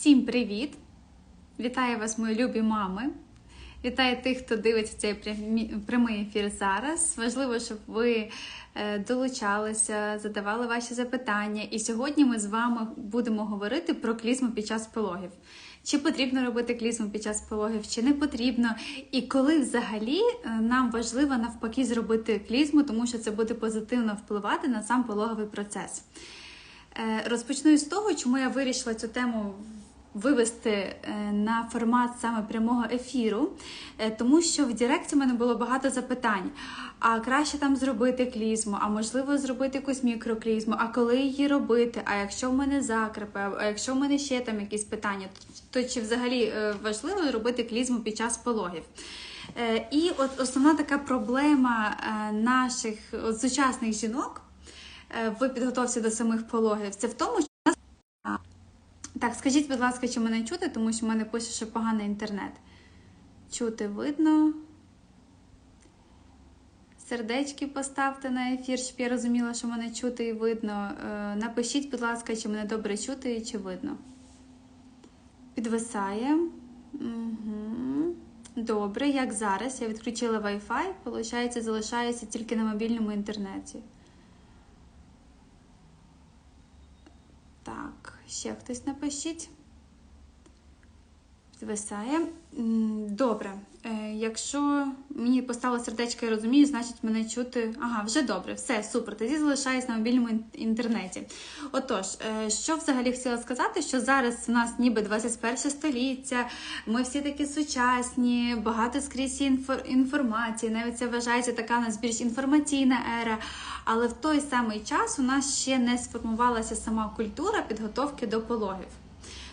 Всім привіт! Вітаю вас, мої любі мами. Вітаю тих, хто дивиться цей прямий ефір зараз. Важливо, щоб ви е, долучалися, задавали ваші запитання. І сьогодні ми з вами будемо говорити про клізму під час пологів. Чи потрібно робити клізму під час пологів, чи не потрібно, і коли взагалі е, нам важливо навпаки зробити клізму, тому що це буде позитивно впливати на сам пологовий процес. Е, Розпочну із того, чому я вирішила цю тему вивести е, на формат саме прямого ефіру, Е, тому що в Директі в мене було багато запитань. А краще там зробити клізму, а можливо зробити якусь мікроклізму, а коли її робити? А якщо в мене закрепи, а якщо в мене ще там якісь питання, то чи взагалі е, важливо робити клізму під час пологів? І от основна така проблема наших сучасних жінок в підготовці до самих пологів, це в тому, Так, скажіть, будь ласка, чи мене чути, тому що в мене пише, що поганий інтернет. Чути видно. Сердечки поставте на ефір, щоб я розуміла, що мене чути і видно. Е, Напишіть, будь ласка, чи мене добре чути і чи видно. Підвисає. Угу. Добре, як зараз. Я відключила Wi-Fi, виходить, залишається тільки на мобільному інтернеті. Так, ще хтось напишіть. Звисає. Добре. Е, Якщо мені поставило сердечко, я розумію, значить мене чути. Ага, вже добре, все, супер. Тоді залишаюсь на мобільному інтернеті. Отож, е, що взагалі хотіла сказати, що зараз в нас ніби 21 століття, ми всі такі сучасні, багато скрізь інформації, навіть це вважається така у нас більш інформаційна ера. Але в той самий час у нас ще не сформувалася сама культура підготовки до пологів.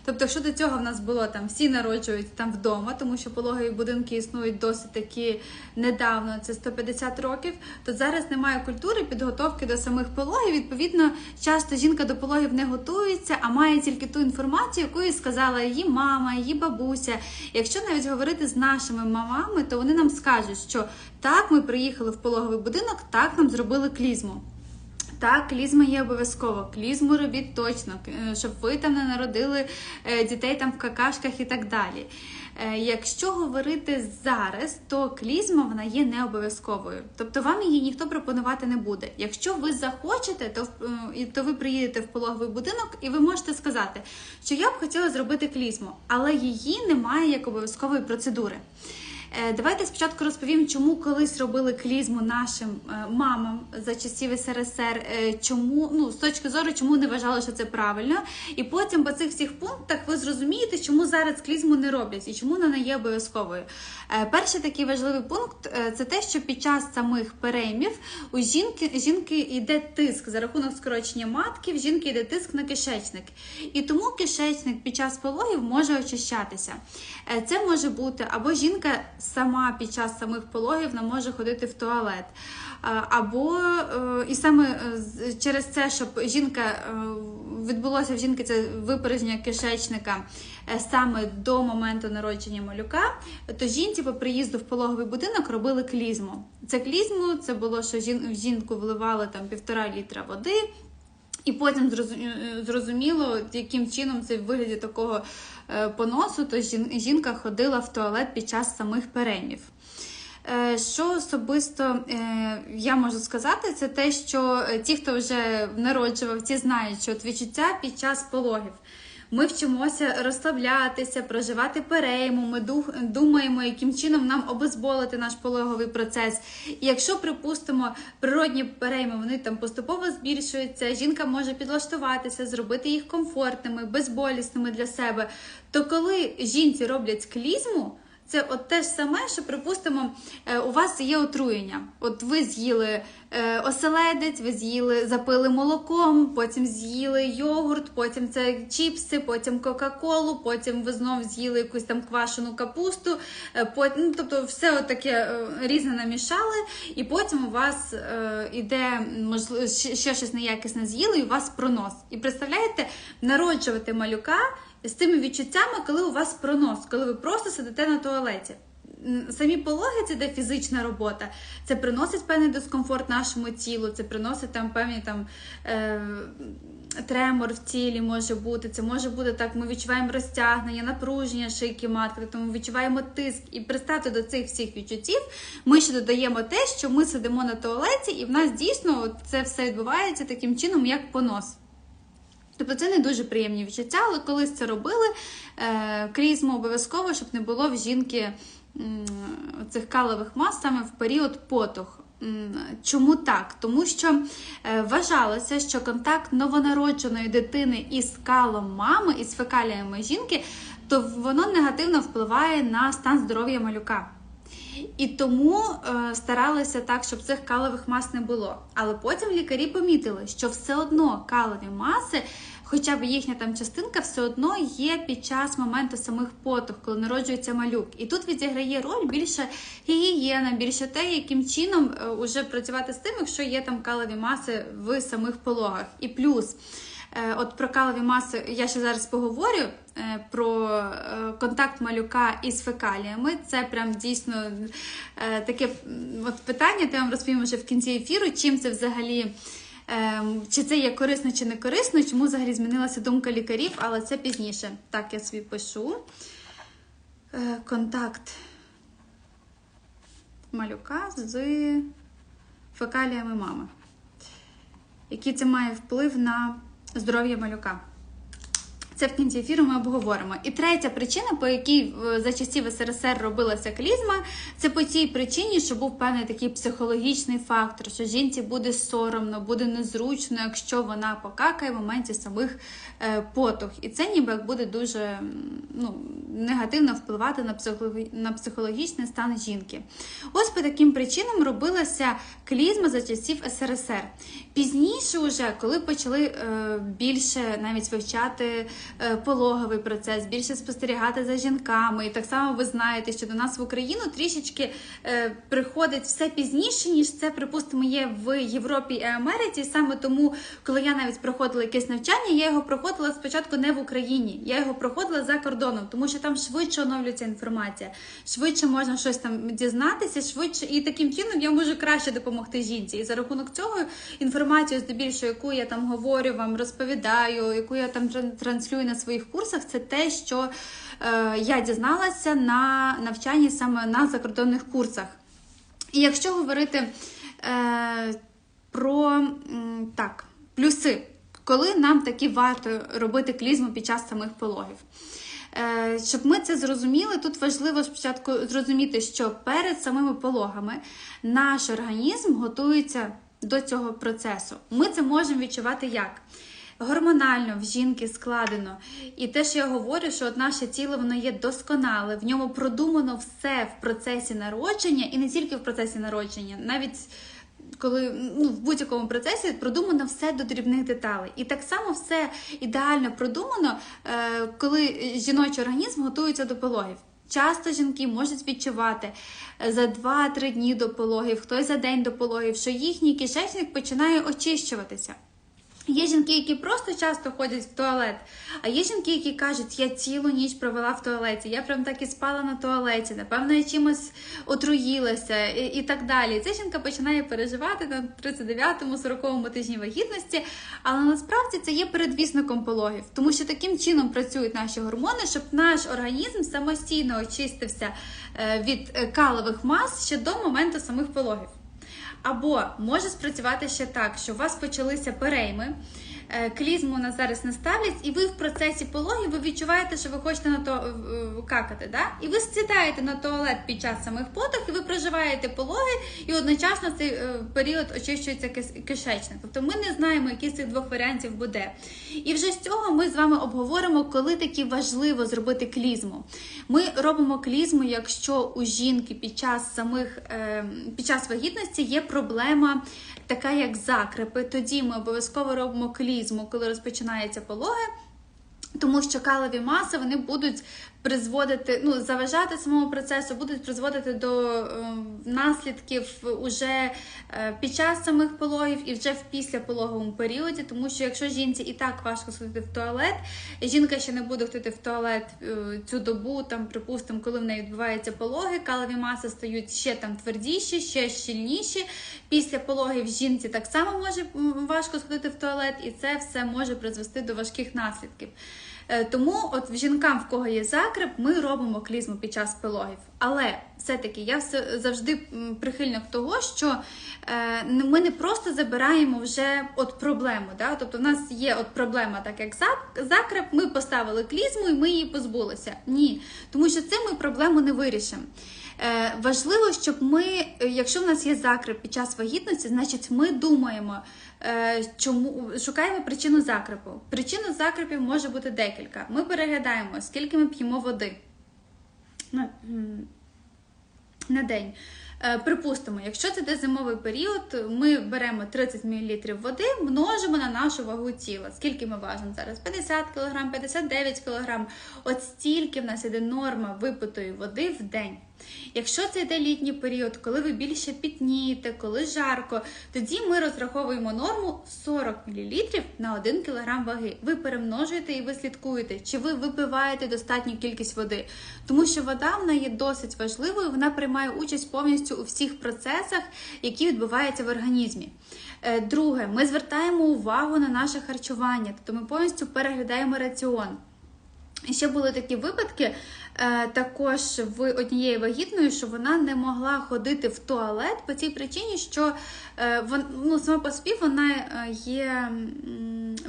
Тобто, якщо до цього в нас було там всі народжують там вдома, тому що пологові будинки існують досить таки недавно, це 150 років, то зараз немає культури підготовки до самих пологів. Відповідно, часто жінка до пологів не готується, а має тільки ту інформацію, яку їй сказала її мама, її бабуся. Якщо навіть говорити з нашими мамами, то вони нам скажуть, що так, ми приїхали в пологовий будинок, так нам зробили клізму. Так, клізма є обов'язково. Клізму робіть точно, е, щоб ви там не народили е, дітей там в какашках і так далі. Е, Якщо говорити зараз, то клізма вона є не обов'язковою. Тобто вам її ніхто пропонувати не буде. Якщо ви захочете, то, то ви приїдете в пологовий будинок і ви можете сказати, що я б хотіла зробити клізму, але її немає як обов'язкової процедури. Е, Давайте спочатку розповім, чому колись робили клізму нашим е, мамам за часів СРСР, е, чому ну з точки зору, чому не вважали, що це правильно. І потім по цих всіх пунктах ви зрозумієте, чому зараз клізму не роблять і чому вона не є обов'язковою. Перший такий важливий пункт це те, що під час самих переймів у жінки жінки йде тиск за рахунок скорочення матки, в жінки йде тиск на кишечник. І тому кишечник під час пологів може очищатися. Це може бути або жінка сама під час самих пологів не може ходити в туалет. Або е, і саме е, через це, щоб жінка е, відбулося в жінки це випорожнення кишечника саме до моменту народження малюка, то жінці по приїзду в пологовий будинок робили клізму. Це клізму, це було, що в жінку вливали там півтора літра води. І потім е, зрозуміло, яким чином це в вигляді такого е, поносу, то жінка ходила в туалет під час самих переймів. Е, Що особисто я можу сказати, це те, що ті, хто вже народжував, ті знають, що от відчуття під час пологів. Ми вчимося розслаблятися, проживати перейму. Ми думаємо, яким чином нам обезболити наш пологовий процес. І якщо припустимо, природні перейми вони там поступово збільшуються, жінка може підлаштуватися, зробити їх комфортними, безболісними для себе. То коли жінці роблять клізму, це от те ж саме, що припустимо, е, у вас є отруєння. От ви з'їли е, оселедець, ви з'їли, запили молоком, потім з'їли йогурт, потім це чіпси, потім Кока-Колу, потім ви знов з'їли якусь там квашену капусту, е, потім, ну, тобто все таке різне намішали, і потім у вас е, іде можливо ще щось неякісне з'їли, і у вас пронос. І представляєте, народжувати малюка з тими відчуттями, коли у вас пронос, коли ви просто сидите на туалеті. Самі пологи це де фізична робота. Це приносить певний дискомфорт нашому тілу, це приносить там певні там. Е- тремор в тілі може бути. Це може бути так, ми відчуваємо розтягнення, напруження шийки матки, тому відчуваємо тиск. І пристати до цих всіх відчуттів, ми ще додаємо те, що ми сидимо на туалеті, і в нас дійсно це все відбувається таким чином, як понос. Тобто це не дуже приємні відчуття, але колись це робили, е, клізму обов'язково, щоб не було в жінки цих калових мас саме в період потух. Чому так? Тому що е, вважалося, що контакт новонародженої дитини із калом мами, із фекаліями жінки, то воно негативно впливає на стан здоров'я малюка. І тому е, старалися так, щоб цих калових мас не було. Але потім лікарі помітили, що все одно калові маси, хоча б їхня там частинка, все одно є під час моменту самих потух, коли народжується малюк. І тут відіграє роль більше гігієна, більше те, яким чином е, уже працювати з тим, якщо є там калові маси в самих пологах. І плюс. Е, От про калові маси я ще зараз поговорю е, про е, контакт малюка із фекаліями. Це прям дійсно таке от питання, я вам розповім вже в кінці ефіру, чим це взагалі. Чи це є корисно чи не корисно, чому взагалі змінилася думка лікарів, але це пізніше. Так, я собі пишу. Контакт малюка з фекаліями мами. Який це має вплив на здоров'я малюка. Це в кінці ефіру ми обговоримо. І третя причина, по якій е, за часів СРСР робилася клізма, це по тій причині, що був певний такий психологічний фактор, що жінці буде соромно, буде незручно, якщо вона покакає в моменті самих е, потух. І це ніби як буде дуже ну, негативно впливати на, на психологічний стан жінки. Ось по таким причинам робилася клізма за часів СРСР. Пізніше, вже, коли почали е, більше навіть вивчати пологовий процес, більше спостерігати за жінками, і так само ви знаєте, що до нас в Україну трішечки е, приходить все пізніше, ніж це, припустимо, є в Європі і Америці. Саме тому, коли я навіть проходила якесь навчання, я його проходила спочатку не в Україні, я його проходила за кордоном, тому що там швидше оновлюється інформація, швидше можна щось там дізнатися, швидше, і таким чином я можу краще допомогти жінці. І за рахунок цього інформацію, здебільшого, яку я там говорю вам, розповідаю, яку я там тран- транслюю на своїх курсах, це те, що е, я дізналася на навчанні саме на закордонних курсах. І якщо говорити е, про так, плюси, коли нам таки варто робити клізму під час самих пологів. Е, Щоб ми це зрозуміли, тут важливо спочатку зрозуміти, що перед самими пологами наш організм готується до цього процесу. Ми це можемо відчувати як? Гормонально в жінки складено. І те, що я говорю, що от наше тіло воно є досконале, в ньому продумано все в процесі народження, і не тільки в процесі народження, навіть коли ну, в будь-якому процесі продумано все до дрібних деталей. І так само все ідеально продумано, е, коли жіночий організм готується до пологів. Часто жінки можуть відчувати е, за 2-3 дні до пологів, хтось за день до пологів, що їхній кишечник починає очищуватися. Є жінки, які просто часто ходять в туалет, а є жінки, які кажуть, я цілу ніч провела в туалеті, я прям так і спала на туалеті, напевно, я чимось отруїлася і, і так далі. Ця жінка починає переживати на 39-му, 40-му тижні вагітності, але насправді це є передвісником пологів, тому що таким чином працюють наші гормони, щоб наш організм самостійно очистився е, від е, калових мас ще до моменту самих пологів. Або може спрацювати ще так, що у вас почалися перейми, клізму на зараз не ставлять, і ви в процесі пологів ви відчуваєте, що ви хочете на то е, какати. Да? І ви сідаєте на туалет під час самих поток, і ви проживаєте пологи, і одночасно цей е, період очищується кишечник. Тобто ми не знаємо, який з цих двох варіантів буде. І вже з цього ми з вами обговоримо, коли таки важливо зробити клізму. Ми робимо клізму, якщо у жінки під час самих е, під час вагітності є проблема. Така як закрепи, тоді ми обов'язково робимо клізму, коли розпочинаються пологи. Тому що калові маси вони будуть призводити, ну заважати самому процесу, будуть призводити до е, наслідків уже е, під час самих пологів і вже в післяпологовому періоді. Тому що якщо жінці і так важко сходити в туалет, жінка ще не буде ходити в туалет е, цю добу, там припустимо, коли в неї відбуваються пологи, калові маси стають ще там твердіші, ще щільніші. Після пологів жінці так само може важко сходити в туалет, і це все може призвести до важких наслідків. Е, Тому, от жінкам, в кого є закреп, ми робимо клізму під час пологів. Але все-таки я завжди прихильник того, що е, ми не просто забираємо вже от проблему. Да? Тобто, в нас є от проблема, так як зак- закреп, ми поставили клізму і ми її позбулися. Ні, тому що цим ми проблему не вирішимо. Е, важливо, щоб ми, якщо в нас є закреп під час вагітності, значить ми думаємо, чому шукаємо причину закрепу. Причина закрепів може бути декілька. Ми переглядаємо, скільки ми п'ємо води на, на день. Е, Припустимо, якщо це де зимовий період, ми беремо 30 мл води, множимо на нашу вагу тіла. Скільки ми важимо зараз? 50 кг, 59 кг. От стільки в нас іде норма випитої води в день. Якщо це йде літній період, коли ви більше пітнієте, коли жарко, тоді ми розраховуємо норму 40 мл на 1 кг ваги. Ви перемножуєте і ви слідкуєте, чи ви випиваєте достатню кількість води. Тому що вода вона є досить важливою, вона приймає участь повністю у всіх процесах, які відбуваються в організмі. Е, Друге, ми звертаємо увагу на наше харчування, тобто ми повністю переглядаємо раціон. І ще були такі випадки, також в однієї вагітної, що вона не могла ходити в туалет по цій причині, що е, ну, сама по собі вона е, є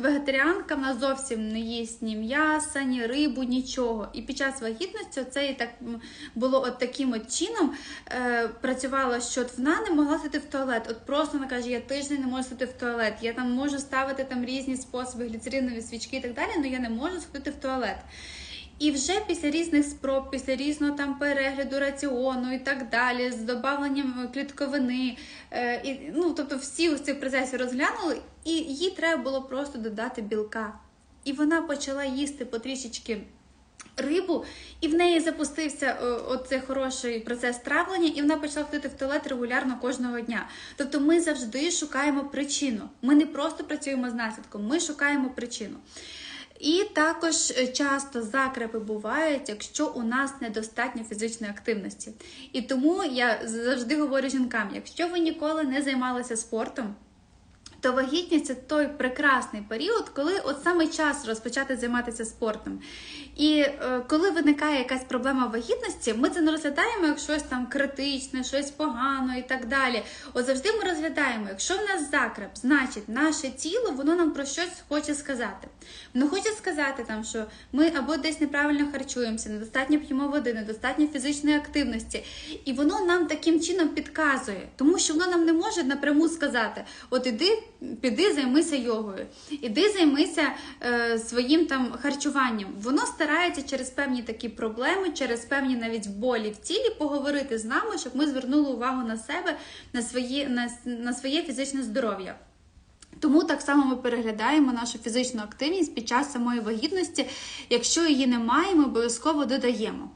вегетаріанка, вона зовсім не їсть ні м'яса, ні рибу, нічого. І під час вагітності це і так було от таким от чином е, працювало, що от вона не могла сидіти в туалет. От просто вона каже, я тиждень не можу сидіти в туалет. Я там можу ставити там різні способи, гліцеринові свічки і так далі, але я не можу сходити в туалет. І вже після різних спроб, після різного там перегляду раціону і так далі, з додаванням клітковини, е, і, ну тобто всі ось ці процеси розглянули, і їй треба було просто додати білка. І вона почала їсти потрішечки рибу, і в неї запустився оцей хороший процес травлення, і вона почала ходити в туалет регулярно кожного дня. Тобто ми завжди шукаємо причину. Ми не просто працюємо з наслідком, ми шукаємо причину. І також е, часто закрепи бувають, якщо у нас недостатньо фізичної активності. І тому я завжди говорю жінкам: якщо ви ніколи не займалися спортом, то вагітність це той прекрасний період, коли от саме час розпочати займатися спортом. І е, коли виникає якась проблема вагітності, ми це не розглядаємо як щось там критичне, щось погано і так далі. От завжди ми розглядаємо, якщо в нас закреп, значить наше тіло воно нам про щось хоче сказати. Воно хоче сказати там, що ми або десь неправильно харчуємося, недостатньо п'ємо води, недостатньо фізичної активності. І воно нам таким чином підказує, тому що воно нам не може напряму сказати: от іди, піди, займися йогою, іди займися е, своїм там харчуванням. Воно старається через певні такі проблеми, через певні навіть болі в тілі поговорити з нами, щоб ми звернули увагу на себе, на своє, на, на своє фізичне здоров'я. Тому так само ми переглядаємо нашу фізичну активність під час самої вагітності. Якщо її немає, ми обов'язково додаємо.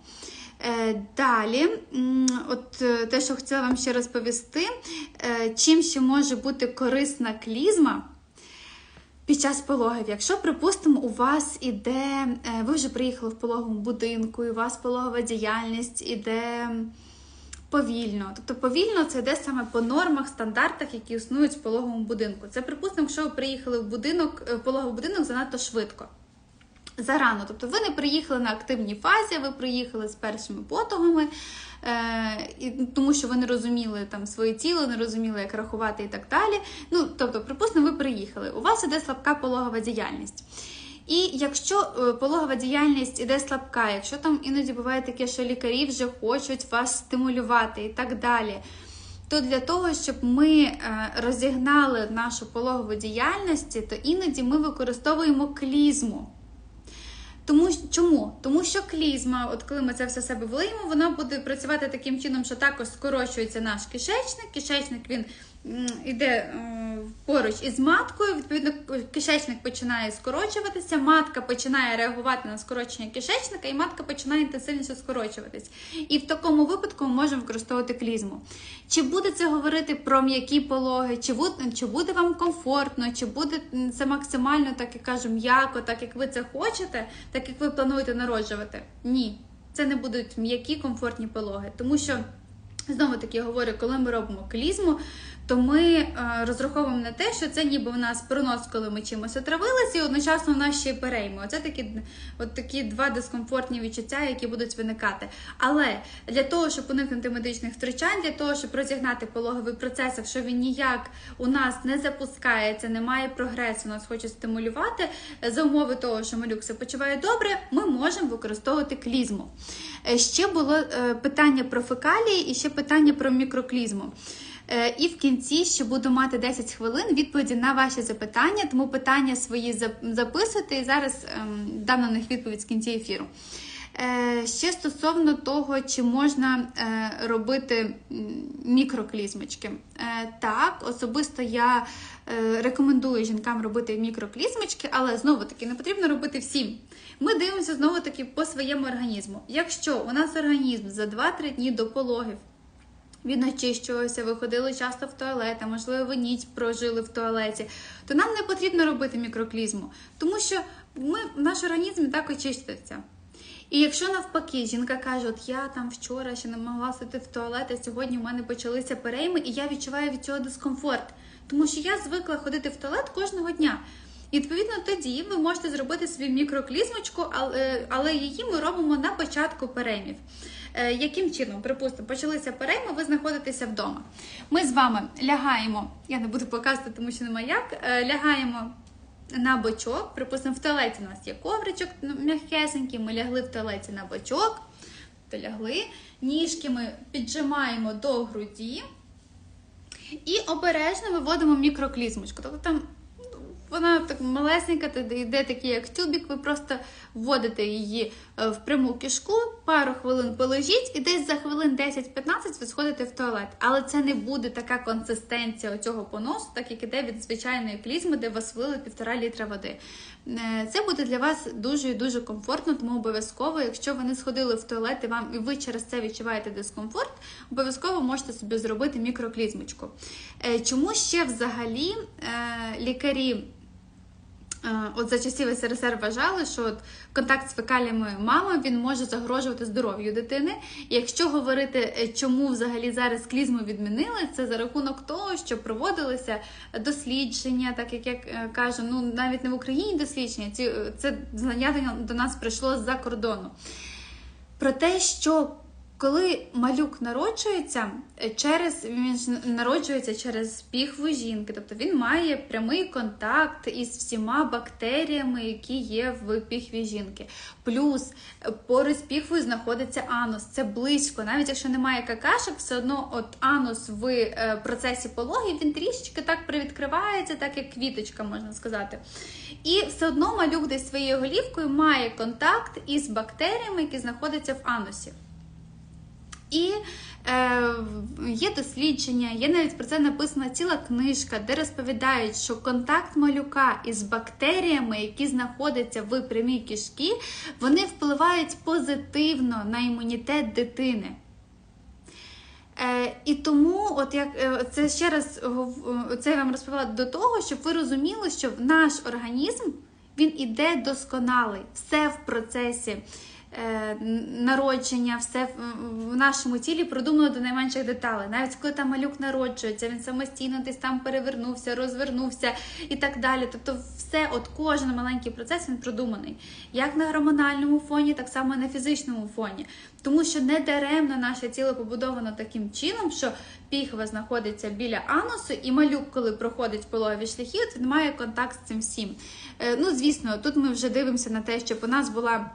Е, Далі, от е, те, що хотіла вам ще розповісти, е, чим ще може бути корисна клізма під час пологів. Якщо, припустимо, у вас іде, ви вже приїхали в пологовому будинку, і у вас пологова діяльність іде повільно. Тобто повільно це йде саме по нормах, стандартах, які існують в пологовому будинку. Це, припустимо, якщо ви приїхали в будинок, в пологовий будинок занадто швидко. Зарано, тобто ви не приїхали на активній фазі, ви приїхали з першими потугами, е, і, тому що ви не розуміли там своє тіло, не розуміли, як рахувати і так далі. Ну, тобто, припустимо, ви приїхали. У вас іде слабка пологова діяльність. І якщо е, пологова діяльність іде слабка, якщо там іноді буває таке, що лікарі вже хочуть вас стимулювати і так далі, то для того, щоб ми е, розігнали нашу пологову діяльність, то іноді ми використовуємо клізму. Тому чому? Тому що клізма, от коли ми це все себе влиємо, вона буде працювати таким чином, що також скорочується наш кишечник. Кишечник він м, іде е, поруч із маткою, відповідно, кишечник починає скорочуватися, матка починає реагувати на скорочення кишечника, і матка починає інтенсивніше скорочуватись. І в такому випадку ми можемо використовувати клізму. Чи буде це говорити про м'які пологи, чи буде, чи буде вам комфортно, чи буде це максимально, так як кажу, м'яко, так як ви це хочете, так як ви плануєте народжувати? Ні, це не будуть м'які комфортні пологи, тому що. Знову таки говорю, коли ми робимо клізму, то ми е, розраховуємо на те, що це ніби в нас пронос, коли ми чимось отравилися, і одночасно в нас ще й перейми. Оце такі, от такі два дискомфортні відчуття, які будуть виникати. Але для того, щоб уникнути медичних втручань, для того, щоб розігнати пологовий процес, якщо він ніяк у нас не запускається, немає прогресу, нас хоче стимулювати, е, за умови того, що малюк себе почуває добре, ми можемо використовувати клізму. Е, Ще було питання про фекалії і ще питання про мікроклізму. Е, І в кінці ще буду мати 10 хвилин відповіді на ваші запитання, тому питання свої зап- записуйте і зараз ем, дам на них відповідь з кінці ефіру. Е, Ще стосовно того, чи можна е, робити мікроклізмочки. Так, особисто я рекомендую жінкам робити мікроклізмочки, але знову таки не потрібно робити всім. Ми дивимося знову таки по своєму організму. Якщо у нас організм за 2-3 дні до пологів він очищувався, ви ходили часто в туалет, а можливо, ви ніч прожили в туалеті, то нам не потрібно робити мікроклізму, тому що ми, наш організм так очистився. І якщо навпаки жінка каже, от я там вчора ще не могла сидіти в туалет, а сьогодні у мене почалися перейми, і я відчуваю від цього дискомфорт, тому що я звикла ходити в туалет кожного дня. І відповідно тоді ви можете зробити собі мікроклізмочку, але її ми робимо на початку переймів. Е, Яким чином, припустимо, почалися перейми, ви знаходитеся вдома. Ми з вами лягаємо, я не буду показувати, тому що нема як. е, Лягаємо на бочок. Припустимо, в туалеті у нас є ковричок ну, м'якесенький, ми лягли в туалеті на бочок, то лягли. Ніжки ми піджимаємо до груді і обережно виводимо мікроклізмочку. Тобто там вона так малесенька, йде такий як тюбік, ви просто вводите її е, в пряму кишку, пару хвилин полежіть, і десь за хвилин 10-15 ви сходите в туалет. Але це не буде така консистенція цього поносу, так як іде від звичайної клізми, де вас вили півтора літра води. Е, Це буде для вас дуже і дуже комфортно, тому обов'язково, якщо ви не сходили в туалет і вам і ви через це відчуваєте дискомфорт, обов'язково можете собі зробити мікроклізмочку. Е, Чому ще взагалі лікарі? Е, От за часів СРСР вважали, що от контакт з фекаліями мами він може загрожувати здоров'ю дитини. І якщо говорити, е, чому взагалі зараз клізму відмінили, це за рахунок того, що проводилися дослідження, так як я е, кажу, ну навіть не в Україні дослідження, ці це знання до нас прийшло з-за кордону. Про те, що коли малюк народжується, е, через він народжується через піхву жінки, тобто він має прямий контакт із всіма бактеріями, які є в піхві жінки. Плюс е, поруч з піхвою знаходиться анус. Це близько, навіть якщо немає какашок, все одно от анус в е, процесі пологів він трішечки так привідкривається, так як квіточка, можна сказати. І все одно малюк десь своєю голівкою має контакт із бактеріями, які знаходяться в анусі. І е, є дослідження, є навіть про це написана ціла книжка, де розповідають, що контакт малюка із бактеріями, які знаходяться в прямій кишкі, вони впливають позитивно на імунітет дитини. Е, і тому, от як е, це ще раз це я вам розповіла до того, щоб ви розуміли, що наш організм він іде досконалий, все в процесі е, народження, все в, нашому тілі продумано до найменших деталей. Навіть коли там малюк народжується, він самостійно десь там перевернувся, розвернувся і так далі. Тобто, все, от кожен маленький процес він продуманий. Як на гормональному фоні, так само і на фізичному фоні. Тому що не даремно наше тіло побудовано таким чином, що піхва знаходиться біля анусу, і малюк, коли проходить пологові шляхи, він має контакт з цим всім. Е, Ну, звісно, тут ми вже дивимося на те, щоб у нас була.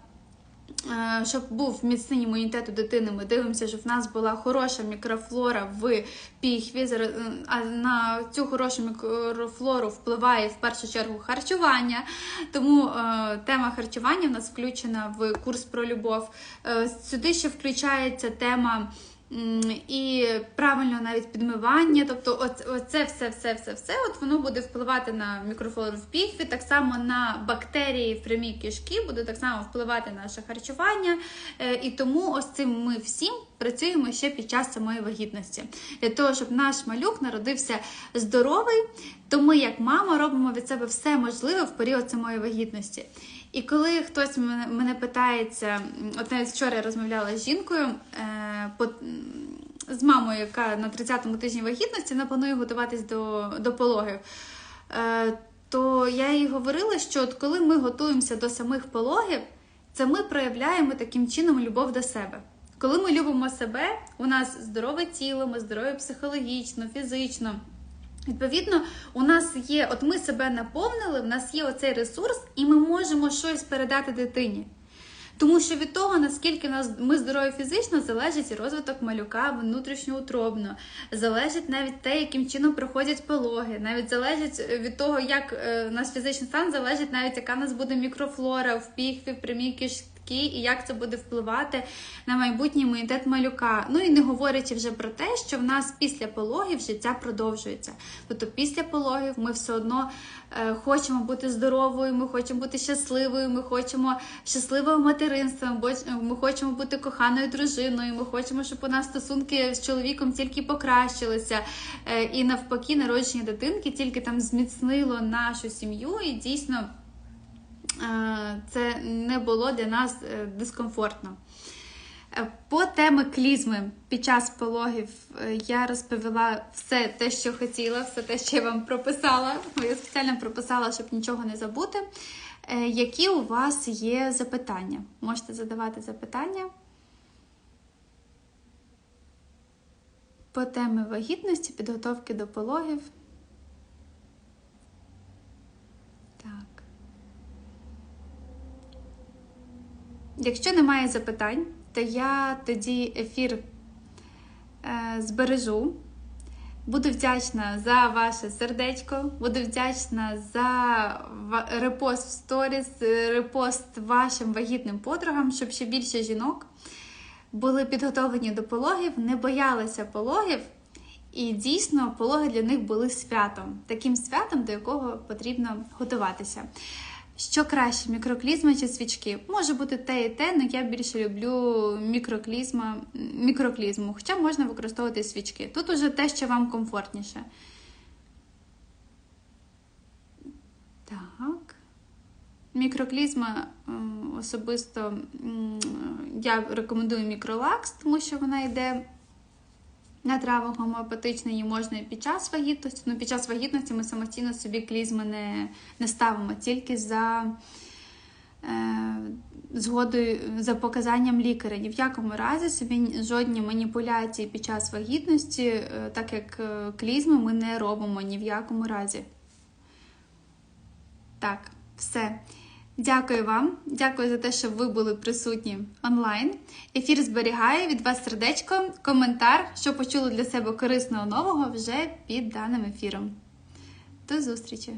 Е, Щоб був міцний імунітет у дитини, ми дивимося, щоб в нас була хороша мікрофлора в піхві. Е, А на цю хорошу мікрофлору впливає в першу чергу харчування. Тому е, тема харчування в нас включена в курс про любов. Сюди ще включається тема і правильно навіть підмивання. Тобто, оце, оце все, все, все, все, от воно буде впливати на мікрофлору в піхві, так само на бактерії в прямій кишки, буде так само впливати на наше харчування. Е, І тому ось цим ми всім працюємо ще під час самої вагітності. Для того, щоб наш малюк народився здоровий, то ми, як мама, робимо від себе все можливе в період самої вагітності. І коли хтось мене, мене питається, от навіть вчора я розмовляла з жінкою е, по, з мамою, яка на 30-му тижні вагітності вона планує готуватись до, до пологів. Е, то я їй говорила, що от коли ми готуємося до самих пологів, це ми проявляємо таким чином любов до себе. Коли ми любимо себе, у нас здорове тіло, ми здорові психологічно, фізично. Відповідно, у нас є, от ми себе наповнили, в нас є оцей ресурс, і ми можемо щось передати дитині. Тому що від того, наскільки нас ми здорові фізично, залежить і розвиток малюка внутрішньоутробно, залежить навіть те, яким чином проходять пологи, навіть залежить від того, як е, наш фізичний стан, залежить навіть яка нас буде мікрофлора в піхві, в прямій кишці, і як це буде впливати на майбутній імунітет малюка. Ну і не говорячи вже про те, що в нас після пологів життя продовжується. Тобто після пологів ми все одно е, хочемо бути здоровою, ми хочемо бути щасливою, ми хочемо щасливого материнства, ми хочемо бути коханою дружиною, ми хочемо, щоб у нас стосунки з чоловіком тільки покращилися. Е, і навпаки, народження дитинки тільки там зміцнило нашу сім'ю і дійсно. Е, це не було для нас е, дискомфортно. Е, По темі клізми під час пологів я розповіла все те, що хотіла, все те, що я вам прописала. Я спеціально прописала, щоб нічого не забути. Які у вас є запитання? Можете задавати запитання. По темі вагітності, підготовки до пологів. Так. Якщо немає запитань, то я тоді ефір е, збережу. Буду вдячна за ваше сердечко, буду вдячна за репост в сторіс, репост вашим вагітним подругам, щоб ще більше жінок були підготовлені до пологів, не боялися пологів, і дійсно пологи для них були святом, таким святом, до якого потрібно готуватися. Що краще, мікроклізма чи свічки? Може бути те і те, але я більше люблю мікроклізма, мікроклізму, хоча можна використовувати свічки. Тут уже те, що вам комфортніше. Так. Мікроклізма особисто я рекомендую мікролакс, тому що вона йде на травах гомеопатичне, її можна і під час вагітності. Ну, під час вагітності ми самостійно собі клізми не, не ставимо, тільки за е, згодою, за показанням лікаря. Ні в якому разі собі жодні маніпуляції під час вагітності, е, так як е, клізми, ми не робимо ні в якому разі. Так, все. Дякую вам, дякую за те, що ви були присутні онлайн. Ефір зберігає від вас сердечко, коментар, що почули для себе корисного нового вже під даним ефіром. До зустрічі!